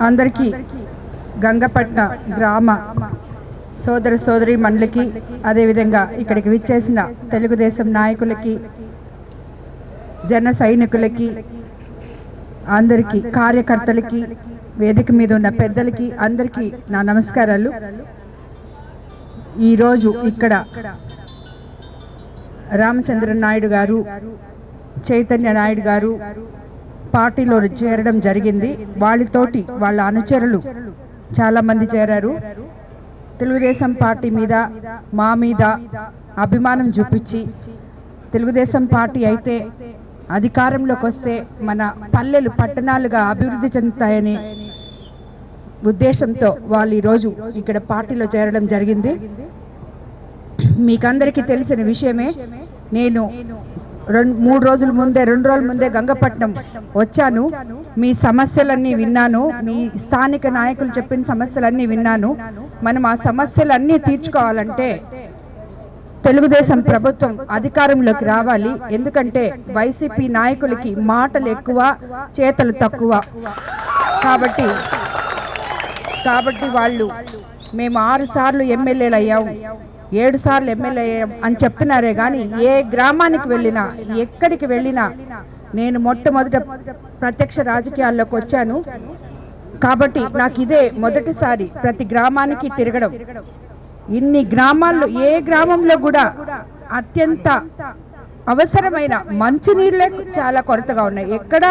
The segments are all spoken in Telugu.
అందరికీ గంగపట్న గ్రామ సోదర సోదరి మండలికి అదేవిధంగా ఇక్కడికి విచ్చేసిన తెలుగుదేశం నాయకులకి జన సైనికులకి అందరికీ కార్యకర్తలకి వేదిక మీద ఉన్న పెద్దలకి అందరికీ నా నమస్కారాలు. ఈరోజు ఇక్కడ రామచంద్ర నాయుడు గారు చైతన్య నాయుడు గారు పార్టీలో చేరడం జరిగింది. వాళ్ళతోటి వాళ్ళ అనుచరులు చాలామంది చేరారు. తెలుగుదేశం పార్టీ మీద మా మీద అభిమానం చూపించి తెలుగుదేశం పార్టీ అయితే అధికారంలోకి వస్తే మన పల్లెలు పట్టణాలుగా అభివృద్ధి చెందుతాయని ఉద్దేశంతో వాళ్ళు ఈరోజు ఇక్కడ పార్టీలో చేరడం జరిగింది. మీకందరికీ తెలిసిన విషయమే నేను రెండు మూడు రోజుల ముందే రెండు రోజుల ముందే గంగపట్నం వచ్చాను. మీ సమస్యలన్నీ విన్నాను. మీ స్థానిక నాయకులు చెప్పిన సమస్యలన్నీ విన్నాను. మనం ఆ సమస్యలన్నీ తీర్చుకోవాలంటే తెలుగుదేశం ప్రభుత్వం అధికారంలోకి రావాలి. ఎందుకంటే వైసీపీ నాయకులకి మాటలు ఎక్కువ చేతలు తక్కువ. కాబట్టి కాబట్టి వాళ్ళు మేము ఆరు సార్లు ఎమ్మెల్యేలు అయ్యాం. ఏడు సార్లు ఎమ్మెల్యే అని చెప్తున్నారే కానీ ఏ గ్రామానికి వెళ్ళినా ఎక్కడికి వెళ్ళినా నేను మొట్టమొదట ప్రత్యక్ష రాజకీయాల్లోకి వచ్చాను. కాబట్టి నాకు ఇదే మొదటిసారి ప్రతి గ్రామానికి తిరగడం. ఇన్ని గ్రామాల్లో ఏ గ్రామంలో కూడా అత్యంత అవసరమైన మంచినీళ్ళే చాలా కొరతగా ఉన్నాయి. ఎక్కడ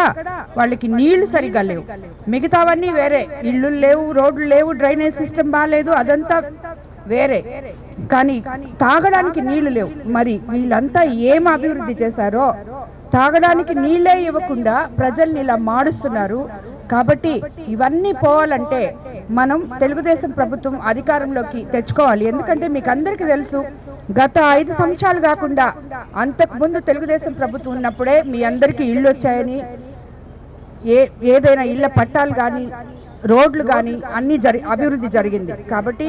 వాళ్ళకి నీళ్ళు సరిగ్గా లేవు. మిగతావన్నీ వేరే. ఇళ్ళు లేవు రోడ్లు లేవు డ్రైనేజ్ సిస్టమ్ బాగాలేదు అదంతా వేరే. కానీ తాగడానికి నీళ్ళు లేవు. మరి వీళ్ళంతా ఏం అభివృద్ధి చేశారో తాగడానికి నీళ్ళే ఇవ్వకుండా ప్రజల్ని ఇలా మాడుస్తున్నారు. కాబట్టి ఇవన్నీ పోవాలంటే మనం తెలుగుదేశం ప్రభుత్వం అధికారంలోకి తెచ్చుకోవాలి. ఎందుకంటే మీకు అందరికీ తెలుసు గత ఐదు సంవత్సరాలు కాకుండా అంతకు ముందు తెలుగుదేశం ప్రభుత్వం ఉన్నప్పుడే మీ అందరికీ ఇళ్ళు వచ్చాయని ఏ ఏదైనా ఇళ్ళ పట్టాలు కానీ రోడ్లు కానీ అన్ని జరి అభివృద్ధి జరిగింది. కాబట్టి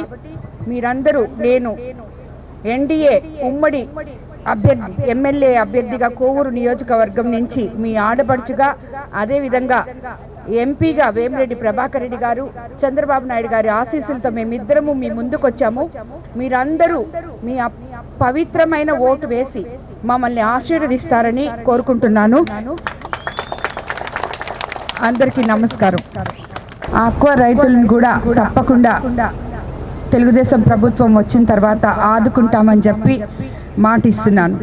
మీరందరూ నేను ఎన్డీఏ ఉమ్మడి అభ్యర్థి ఎమ్మెల్యే అభ్యర్థిగా కోవూరు నియోజకవర్గం నుంచి మీ ఆడపడుచుగా అదేవిధంగా ఎంపీగా వేమిరెడ్డి ప్రభాకర్ రెడ్డి గారు చంద్రబాబు నాయుడు గారి ఆశీస్సులతో మేమిద్దరము మీ ముందుకొచ్చాము. మీరందరూ మీ పవిత్రమైన ఓటు వేసి మమ్మల్ని ఆశీర్వదిస్తారని కోరుకుంటున్నాను. అందరికీ నమస్కారం. ఆక్వా రైతులను కూడా తప్పకుండా తెలుగుదేశం ప్రభుత్వం వచ్చిన తర్వాత ఆదుకుంటామని చెప్పి మాటిస్తున్నాను.